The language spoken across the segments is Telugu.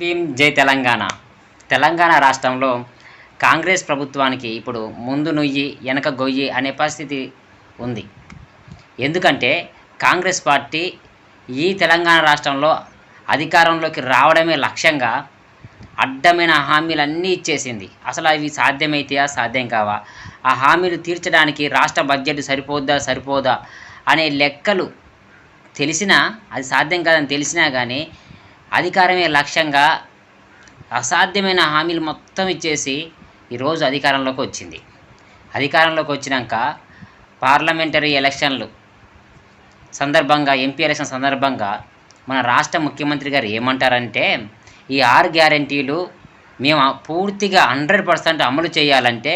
భీమ్ జై తెలంగాణ. తెలంగాణ రాష్ట్రంలో కాంగ్రెస్ ప్రభుత్వానికి ఇప్పుడు ముందు నుయ్యి వెనక గొయ్యి అనే పరిస్థితి ఉంది. ఎందుకంటే కాంగ్రెస్ పార్టీ ఈ తెలంగాణ రాష్ట్రంలో అధికారంలోకి రావడమే లక్ష్యంగా అడ్డమైన హామీలన్నీ ఇచ్చేసింది. అసలు అవి సాధ్యమైతాయా సాధ్యం కావా? ఆ హామీలు తీర్చడానికి రాష్ట్ర బడ్జెట్ సరిపోద్దా సరిపోదా అనే లెక్కలు తెలిసినా అది సాధ్యం కాదని తెలిసినా కానీ అధికారమే లక్ష్యంగా అసాధ్యమైన హామీలు మొత్తం ఇచ్చేసి ఈరోజు అధికారంలోకి వచ్చింది. అధికారంలోకి వచ్చినాక పార్లమెంటరీ ఎలక్షన్లు సందర్భంగా ఎంపీ ఎలక్షన్ సందర్భంగా మన రాష్ట్ర ముఖ్యమంత్రి గారు ఏమంటారంటే ఈ ఆరు గ్యారంటీలు మేము పూర్తిగా హండ్రెడ్ పర్సెంట్ అమలు చేయాలంటే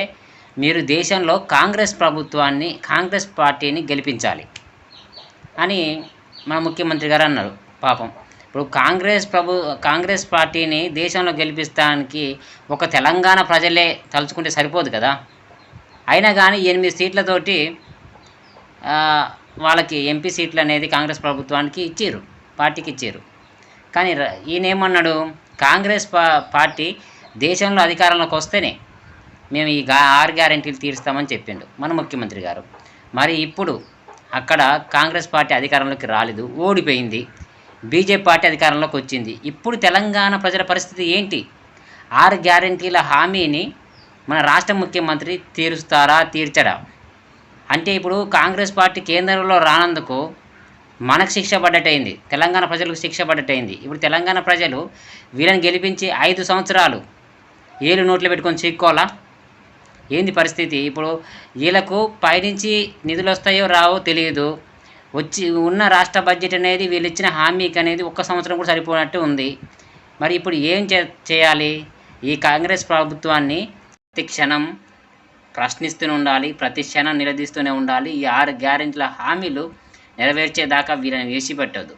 మీరు దేశంలో కాంగ్రెస్ ప్రభుత్వాన్ని కాంగ్రెస్ పార్టీని గెలిపించాలి అని మన ముఖ్యమంత్రి గారు అన్నారు. పాపం. ఇప్పుడు కాంగ్రెస్ ప్రభు కాంగ్రెస్ పార్టీని దేశంలో గెలిపిస్తానికి ఒక తెలంగాణ ప్రజలే తలుచుకుంటే సరిపోదు కదా? అయినా కానీ ఎనిమిది సీట్లతోటి వాళ్ళకి ఎంపీ సీట్లు అనేది కాంగ్రెస్ ప్రభుత్వానికి ఇచ్చారు పార్టీకి ఇచ్చారు. కానీ ఈయనేమన్నాడు? ఈయన ఏమన్నాడు కాంగ్రెస్ పా పార్టీ దేశంలో అధికారంలోకి వస్తేనే మేము ఈ గా ఆరు గ్యారెంటీలు తీరుస్తామని చెప్పిండు మన ముఖ్యమంత్రి గారు. మరి ఇప్పుడు అక్కడ కాంగ్రెస్ పార్టీ అధికారంలోకి రాలేదు ఓడిపోయింది. బీజేపీ పార్టీ అధికారంలోకి వచ్చింది. ఇప్పుడు తెలంగాణ ప్రజల పరిస్థితి ఏంటి? ఆరు గ్యారెంటీల హామీని మన రాష్ట్ర ముఖ్యమంత్రి తీరుస్తారా తీర్చడా? అంటే ఇప్పుడు కాంగ్రెస్ పార్టీ కేంద్రంలో రానందుకు మనకు శిక్ష పడ్డటైంది. తెలంగాణ ప్రజలకు శిక్ష పడ్డటైంది. ఇప్పుడు తెలంగాణ ప్రజలు వీళ్ళని గెలిపించి ఐదు సంవత్సరాలు ఏలు నోట్లు పెట్టుకొని చిక్కోలా? ఏంది పరిస్థితి? ఇప్పుడు వీళ్ళకు పైనుంచి నిధులు వస్తాయో రావో తెలియదు వచ్చి ఉన్న రాష్ట్ర బడ్జెట్ అనేది వీళ్ళు ఇచ్చిన హామీకి అనేది ఒక్క సంవత్సరం కూడా సరిపోనట్టు ఉంది. మరి ఇప్పుడు ఏం చేయాలి? ఈ కాంగ్రెస్ ప్రభుత్వాన్ని ప్రతి క్షణం ప్రశ్నిస్తూనే ఉండాలి ప్రతి క్షణం నిలదీస్తూనే ఉండాలి. ఈ ఆరు గ్యారెంటీల హామీలు నెరవేర్చేదాకా వీళ్ళని వేసి పెట్టదు